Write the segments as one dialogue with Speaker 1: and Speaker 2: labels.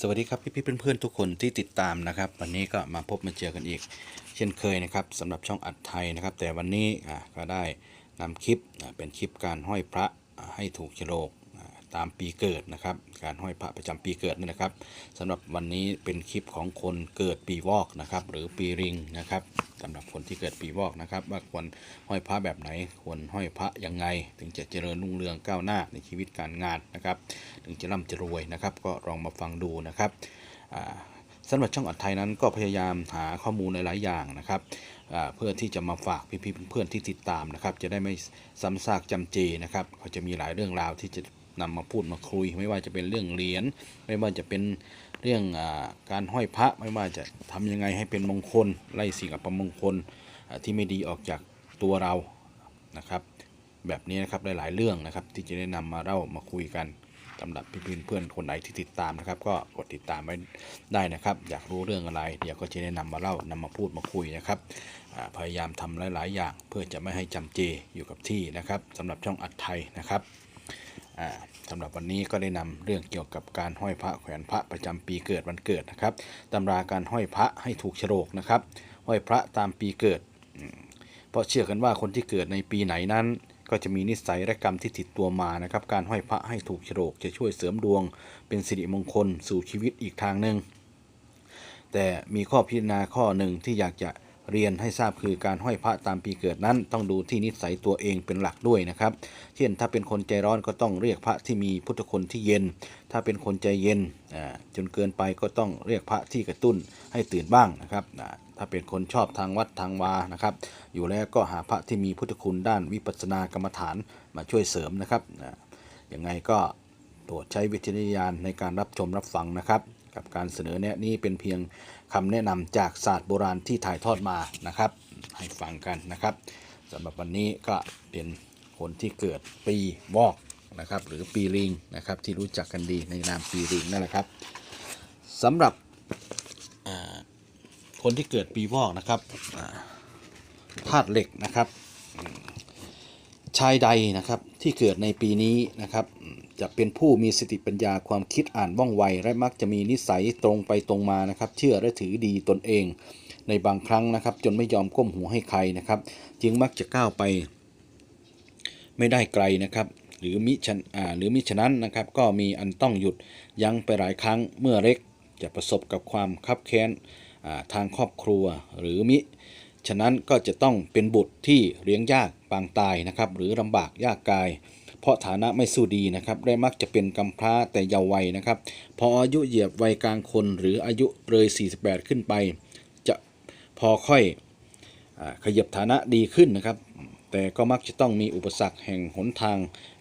Speaker 1: สวัสดีครับพี่ๆเพื่อนๆทุกคนที่ติดตามนะครับ วันนี้ก็มาพบมาเจอกันอีก เช่นเคยนะครับสำหรับช่องอัดไทยนะครับ แต่วันนี้อ่าก็ได้นำคลิปอ่าเป็นคลิปการห้อยพระให้ถูกโฉลก ตามปีเกิดนะครับ การห้อยพระประจำปีเกิดนี่นะครับสำหรับวันนี้เป็นคลิปของคนเกิดปีวอกนะครับ หรือปีริงนะครับสำหรับคนที่เกิดปีวอกนะครับ ว่าควรห้อยพระแบบไหน ควรห้อยพระยังไง ถึงจะเจริญรุ่งเรืองก้าวหน้าในชีวิตการงานนะครับ ถึงจะร่ำจะรวยนะครับ ก็ลองมาฟังดูนะครับสำหรับช่องอัดไทยนั้นก็พยายามหาข้อมูลหลายอย่างนะครับเพื่อที่จะมาฝากพี่ๆเพื่อนๆที่ติดตามนะครับ จะได้ไม่ซ้ำซากจำเจนะครับเขาจะมีหลายเรื่องราวที่จะ นำมาพูดมาคุย ไม่ว่าจะเป็นเรื่องเหรียญไม่ว่าจะเป็นเรื่องอการห้อยพระไม่ว่าจะทำยังไงให้เป็นมงคลไล่สิ่งอัปมงคลที่ไม่ดีออกจากตัวเรานะครับ แบบนี้นะครับหลาย ๆ เรื่องนะครับ ที่จะได้นำมาเล่ามาคุยกันสำหรับพี่เพื่อนๆคนไหนที่ติดตามนะครับ ก็กดติดตามไว้ได้นะครับ อยากรู้เรื่องอะไร เดี๋ยวก็จะได้นำมาเล่านำมาพูดมาคุยนะครับพยายามทำหลาย ๆ อย่าง เพื่อจะไม่ให้จำเจอยู่กับที่นะครับสำหรับช่องอัดไทยนะครับ สำหรับวันนี้ก็ได้นำเรื่องเกี่ยวกับการห้อยพระแขวนพระประจำปีเกิดวันเกิดนะครับตำราการห้อยพระให้ถูกโฉลกนะครับ ห้อยพระตามปีเกิด เพราะเชื่อกันว่าคนที่เกิดในปีไหนนั้น ก็จะมีนิสัยและกรรมที่ติดตัวมานะครับ การห้อยพระให้ถูกโฉลกจะช่วยเสริมดวง เป็นสิริมงคลสู่ชีวิตอีกทางหนึ่งแต่มีข้อพิจารณาข้อหนึ่งที่อยากจะ เรียนให้ทราบคือการห้อยพระตามปีเกิดนั้น ต้องดูที่นิสัยตัวเองเป็นหลักด้วยนะครับ เช่นถ้าเป็นคนใจร้อนก็ต้องเรียกพระที่มีพุทธคุณที่เย็น ถ้าเป็นคนใจเย็นจนเกินไปก็ต้องเรียกพระที่กระตุ้นให้ตื่นบ้างนะครับถ้าเป็นคนชอบทางวัดทางวานะครับ อยู่แล้วก็หาพระที่มีพุทธคุณด้านวิปัสสนากรรมฐานมาช่วยเสริมนะครับอ่ายังไงก็โปรดใช้วิจารณญาณในการรับชมรับฟังนะครับ กับการเสนอแนะนี้เป็นเพียงคำแนะนำจากศาสตร์โบราณที่ถ่ายทอดมานะครับ ให้ฟังกันนะครับสำหรับวันนี้ก็เป็นคนที่เกิดปีวอกนะครับ หรือปีลิงนะครับที่รู้จักกันดีในนามปีลิงนั่นแหละครับสำหรับคนที่เกิดปีวอกนะครับธาตุเหล็กนะครับ ชายใดนะครับที่เกิดในปีนี้นะครับ จะเป็นผู้มีสติปัญญาความคิดอ่านว่องไว และมักจะมีนิสัยตรงไปตรงมานะครับ เชื่อและถือดีตนเอง ในบางครั้งนะครับ จนไม่ยอมก้มหัวให้ใครนะครับ จึงมักจะก้าวไป ไม่ได้ไกลนะครับ หรือมิฉะอ่าหรือมิฉะนั้นนะครับ ก็มีอันต้องหยุดยั้งไปหลายครั้งเมื่อเล็กจะประสบกับความคับแค้นอ่าทางครอบครัวหรือมิ ฉะนั้นก็จะต้องเป็นบุตรที่เลี้ยงยากปางตายนะครับ หรือลำบากยากกาย เพราะฐานะไม่สู้ดีนะครับและมักจะเป็นกำพร้าแต่เยาว์วัยนะครับ พออายุเหยียบวัยกลางคน หรืออายุเลย 48 ขึ้นไป จะพอค่อยอขยับฐานะดีขึ้นนะครับ แต่ก็มักจะต้องมีอุปสรรคแห่งหนทาง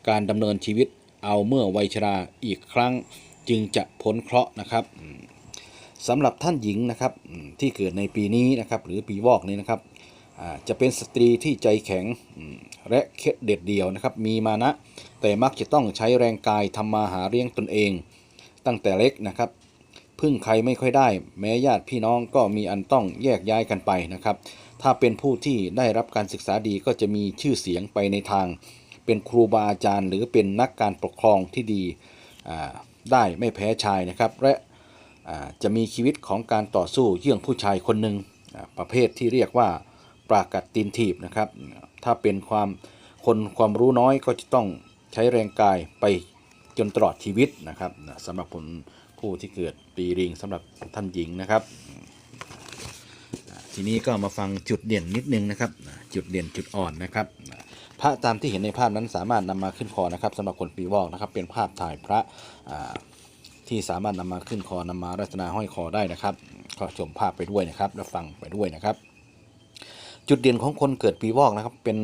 Speaker 1: การดำเนินชีวิตเอาเมื่อวัยชราอีกครั้งจึงจะพ้นเคราะห์นะครับ สำหรับท่านหญิงนะครับที่เกิดในปีนี้นะครับหรือปีวอกนี้นะครับจะเป็นสตรีที่ใจแข็งและเคดเด็ดเดี่ยวนะครับมีมานะ แต่มักจะต้องใช้แรงกายทำมาหาเลี้ยงตนเอง ตั้งแต่เล็กนะครับพึ่งใครไม่ค่อยได้ แม้ญาติพี่น้องก็มีอันต้องแยกย้ายกันไปนะครับ ถ้าเป็นผู้ที่ได้รับการศึกษาดีก็จะมีชื่อเสียงไปในทาง เป็นครูบาอาจารย์ หรือเป็นนักการปกครองที่ดีได้ไม่แพ้ชายนะครับ และ จะมีชีวิตของการต่อสู้เยื่องผู้ชายคนหนึ่งประเภทที่เรียกว่าปรากัดตีนถีบนะครับ ถ้าเป็นความคนความรู้น้อยก็จะต้องใช้แรงกายไปจนตลอดชีวิตนะครับสำหรับคนผู้ที่เกิดปีริงสำหรับท่านหญิงนะครับ ทีนี้ก็มาฟังจุดเด่นนิดนึงนะครับ จุดเด่นจุดอ่อนนะครับพระตามที่เห็นในภาพนั้นสามารถนำมาขึ้นคอนะครับสำหรับคนปีวอกนะครับเป็นภาพถ่ายพระอ่า ที่สามารถนำมาขึ้นคอนำมารัตนาห้อยคอได้นะครับก็ชมภาพไปด้วยนะครับ และฟังไปด้วยนะครับ จุดเด่นของคนเกิดปีวอกนะครับ เป็น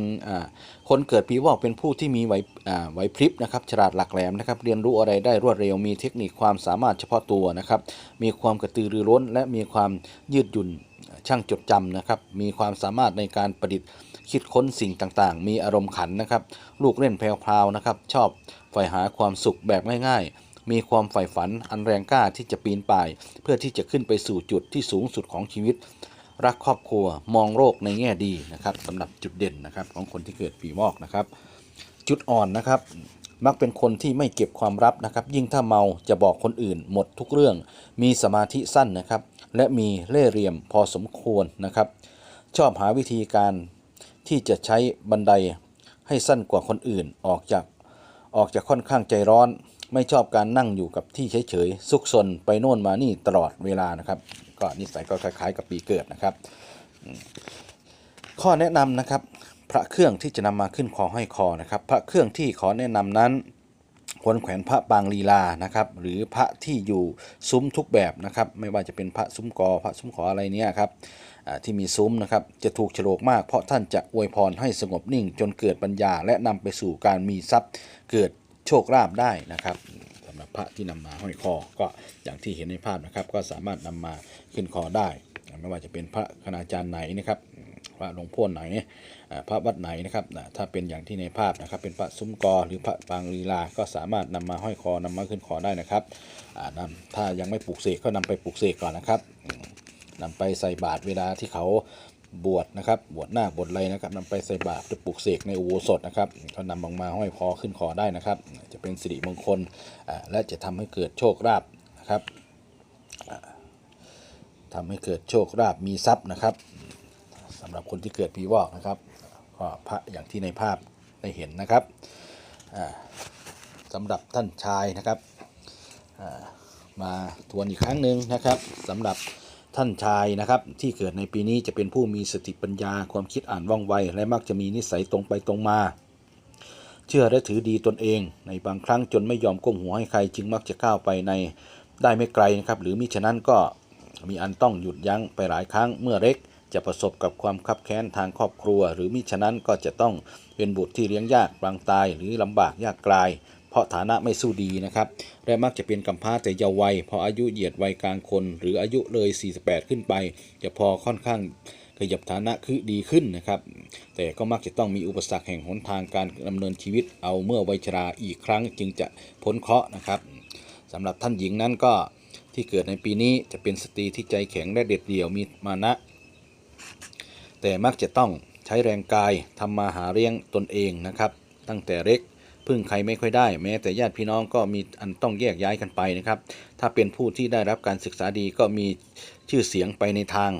Speaker 1: คนเกิดปีวอกเป็นผู้ที่มีไหวไหวพริบนะครับฉลาดหลักแหลมนะครับ เรียนรู้อะไรได้รวดเร็วมีเทคนิคความสามารถเฉพาะตัวนะครับ มีความกระตือรือร้น และมีความยืดหยุ่นช่างจดจำนะครับ มีความสามารถในการประดิษฐ์คิดค้นสิ่งต่างๆ มีอารมณ์ขันนะครับ ลูกเล่นแพรวๆนะครับ ชอบใฝ่หาความสุขแบบง่ายๆ มีความใฝ่ฝันอันแรงกล้าที่จะปีนป่าย เพื่อที่จะขึ้นไปสู่จุดที่สูงสุดของชีวิต รักครอบครัวมองโลกในแง่ดีนะครับสำหรับจุดเด่นนะครับของคนที่เกิดปีวอกนะครับ จุดอ่อนนะครับ มักเป็นคนที่ไม่เก็บความลับนะครับ ยิ่งถ้าเมาจะบอกคนอื่นหมดทุกเรื่อง มีสมาธิสั้นนะครับ และมีเล่ห์เหลี่ยมพอสมควรนะครับ ชอบหาวิธีการที่จะใช้บันไดให้สั้นกว่าคนอื่นออกจากออกจากค่อนข้างใจร้อน ไม่ชอบการนั่งอยู่กับที่เฉยๆซุกซนไปโน่นมานี่ตลอดเวลานะครับ ก็นิสัยก็คล้ายๆ กับปีเกิดนะครับ ข้อแนะนำนะครับ พระเครื่องที่จะนำมาขึ้นคอห้อยคอนะครับ พระเครื่องที่ขอแนะนำนั้นควรแขวนพระปางลีลานะครับ หรือพระที่อยู่ซุ้มทุกแบบนะครับ ไม่ว่าจะเป็นพระซุ้มกอพระซุ้มขออะไรเนี่ยครับที่มีซุ้มนะครับจะถูกโฉลกมากเพราะท่านจะอวยพรให้สงบนิ่ง จนเกิดปัญญาและนำไปสู่การมีทรัพย์เกิด ชคลาภได้นะครับสำหรับพระที่นำมาห้อยคอ ก็อย่างที่เห็นในภาพนะครับ ก็สามารถนำมาขึ้นคอได้ ไม่ว่าจะเป็นพระคณาจารย์ไหนนะครับพระหลวงพ่อไหนพระวัดไหนนะครับถ้าเป็นอย่างที่ในภาพนะครับ เป็นพระซุ้มกอหรือพระปางลีลา ก็สามารถนำมาห้อยคอนำมาขึ้นคอได้นะครับอ่านำถ้ายังไม่ปลูกเสกก็นำไปปลูกเสกก่อนนะครับอืมนำไปใส่บาตรเวลาที่เขา บวชนะครับ บวชหน้าบวชไรนะครับนำไปใส่บาตรจะปลูกเสกในอุโบสถนะครับก็นำออกมาห้อยคอขึ้นคอได้นะครับ จะเป็นสิริมงคลและจะทำให้เกิดโชคลาภนะครับทำให้เกิดโชคลาภมีทรัพย์นะครับสำหรับคนที่เกิดปีวอกนะครับก็พระอย่างที่ในภาพได้เห็นนะครับอ่าสำหรับท่านชายนะครับมาทวนอีกครั้งหนึ่งนะครับสำหรับ ท่านชายนะครับที่เกิดในปีนี้จะเป็นผู้มีสติปัญญาความคิดอ่านว่องไว และมักจะมีนิสัยตรงไปตรงมา เชื่อและถือดีตนเอง ในบางครั้งจนไม่ยอมก้มหัวให้ใคร จึงมักจะก้าวไปในได้ไม่ไกลนะครับ หรือมิฉะนั้นก็มีอันต้องหยุดยั้งไปหลายครั้งเมื่อเล็กจะประสบกับความคับแค้นทางครอบครัว หรือมิฉะนั้นก็จะต้องเป็นบุตรที่เลี้ยงยากปรางตายหรือลำบากยากไกล เพราะฐานะไม่สู้ดีนะครับ และมักจะเป็นกำพร้าแต่เยาว์วัย พออายุเหยียดวัยกลางคน หรืออายุเลย 48 ขึ้นไป จะพอค่อนข้างขยับฐานะคือดีขึ้นนะครับ แต่ก็มักจะต้องมีอุปสรรคแห่งหนทางการดำเนินชีวิตเอาเมื่อวัยชราอีกครั้งจึงจะพ้นเคราะห์นะครับสำหรับท่านหญิงนั้นก็ที่เกิดในปีนี้จะเป็นสตรีที่ใจแข็งและเด็ดเดี่ยวมีมานะ แต่มักจะต้องใช้แรงกายทำมาหาเลี้ยงตนเองนะครับ ตั้งแต่เล็ก พึ่งใครไม่ค่อยได้ แม้แต่ญาติพี่น้องก็มีอันต้องแยกย้ายกันไปนะครับ ถ้าเป็นผู้ที่ได้รับการศึกษาดีก็มีชื่อเสียงไปในทาง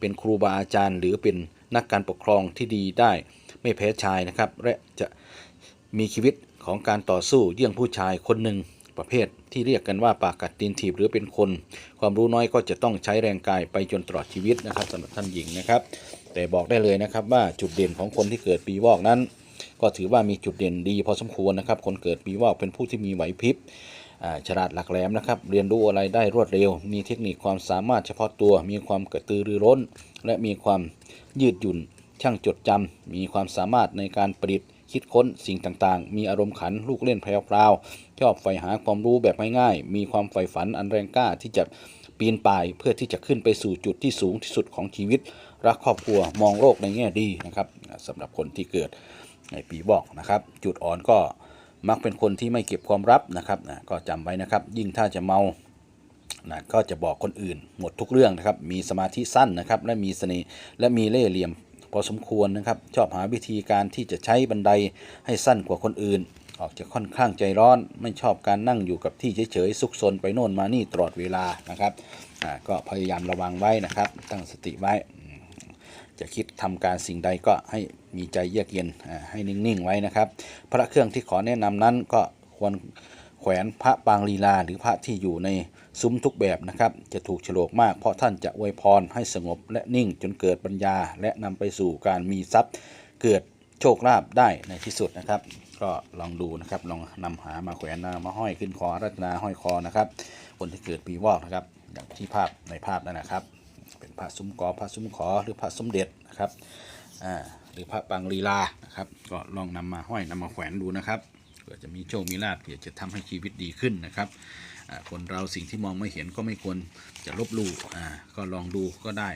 Speaker 1: เป็นครูบาอาจารย์ หรือเป็นนักการปกครองที่ดีได้ ไม่แพ้ชายนะครับ และจะมีชีวิตของการต่อสู้เยี่ยงผู้ชายคนหนึ่งประเภทที่เรียกกันว่าปากกัดตีนถีบหรือเป็นคน ความรู้น้อยก็จะต้องใช้แรงกายไปจนตลอดชีวิตนะครับสำหรับท่านหญิงนะครับ แต่บอกได้เลยนะครับว่าจุดเด่นของคนที่เกิดปีวอกนั้น ก็ถือว่ามีจุดเด่นดีพอสมควรนะครับ คนเกิดปีวอกเป็นผู้ที่มีไหวพริบฉลาดหลักแหลมนะครับ เรียนรู้อะไรได้รวดเร็ว มีเทคนิคความสามารถเฉพาะตัว มีความกระตือรือร้น และมีความยืดหยุ่น ช่างจดจำมีความสามารถในการประดิษฐ์คิดค้นสิ่งต่างๆ มีอารมณ์ขันลูกเล่นแพรวๆชอบใฝ่หาความรู้แบบง่ายๆ มีความใฝ่ฝันอันแรงกล้าที่จะปีนป่ายเพื่อที่จะขึ้นไปสู่จุดที่สูงที่สุดของชีวิต รักครอบครัวมองโลกในแง่ดีนะครับสำหรับคนที่เกิด ในปีบอกนะครับ จุดอ่อนก็มักเป็นคนที่ไม่เก็บความลับนะครับนะก็จำไว้นะครับ ยิ่งถ้าจะเมานะก็จะบอกคนอื่นหมดทุกเรื่องนะครับ มีสมาธิสั้นนะครับ และมีเสน่ห์และมีเล่ห์เหลี่ยมพอสมควรนะครับ ชอบหาวิธีการที่จะใช้บันไดให้สั้นกว่าคนอื่น ออกจะค่อนข้างใจร้อน ไม่ชอบการนั่งอยู่กับที่เฉยๆซุกซนไปโน่นมานี่ตลอดเวลานะครับก็พยายามระวังไว้นะครับ ตั้งสติไว้ จะคิดทำการสิ่งใดก็ให้มีใจเยือกเย็นให้นิ่งๆไว้นะครับ พระเครื่องที่ขอแนะนำนั้นก็ควรแขวนพระปางลีลาหรือพระที่อยู่ในซุ้มทุกแบบนะครับ จะถูกฉลกมากเพราะท่านจะอวยพรให้สงบและนิ่งจนเกิดปัญญา และนำไปสู่การมีทรัพย์เกิดโชคลาภได้ในที่สุดนะครับ ก็ลองดูนะครับลองนำหามาแขวนนะมาห้อยขึ้นคอรัตนาห้อยคอนะครับ คนที่เกิดปีวอกนะครับอย่างที่ภาพในภาพนั่นนะครับ เป็นพระซุ้มกอพระซุ้มขอหรือพระสมเด็จนะครับอ่าหรือพระปางลีลานะครับ ก็ลองนำมาห้อยนำมาแขวนดูนะครับเผื่อจะมีโชคมีลาภเผื่อจะทำให้ชีวิตดีขึ้นนะครับคนเราสิ่งที่มองไม่เห็นก็ไม่ควรจะลบลู่อ่าก็ลองดูก็ได้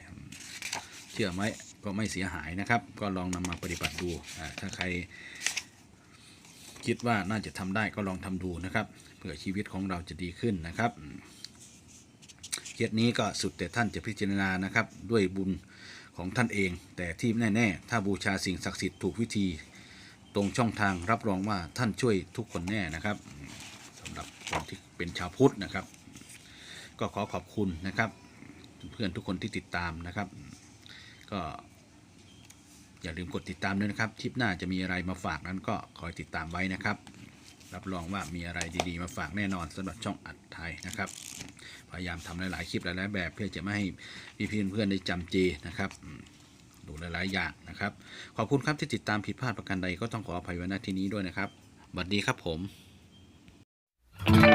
Speaker 1: เชื่อไหมก็ไม่เสียหายนะครับ ก็ลองนำมาปฏิบัติดูอ่าถ้าใครคิดว่าน่าจะทำได้ก็ลองทำดูนะครับเผื่อชีวิตของเราจะดีขึ้นนะครับ เคสนี้ก็สุดแต่ท่านจะพิจารณานะครับด้วยบุญของท่านเอง แต่ที่แน่ๆ ถ้าบูชาสิ่งศักดิ์สิทธิ์ถูกวิธี ตรงช่องทางรับรองว่าท่านช่วยทุกคนแน่นะครับสำหรับคนที่เป็นชาวพุทธนะครับ ก็ขอขอบคุณนะครับ เพื่อนทุกคนที่ติดตามนะครับ ก็อย่าลืมกดติดตามด้วยนะครับทริปหน้าจะมีอะไรมาฝากนั้นก็คอยติดตามไว้นะครับ รับรองว่ามีอะไรดีๆ มาฝากแน่นอนสำหรับช่องอัดไทยนะครับ พยายามทำหลายๆคลิปหลายๆแบบ เพื่อจะไม่ให้พี่เพื่อนๆได้จำจีนะครับดูหลายๆอย่างนะครับ ขอบคุณครับที่ติดตามผิดพลาดประการใดก็ต้องขออภัยไว้ณที่นี้ด้วยนะครับสวัสดีครับผม thank you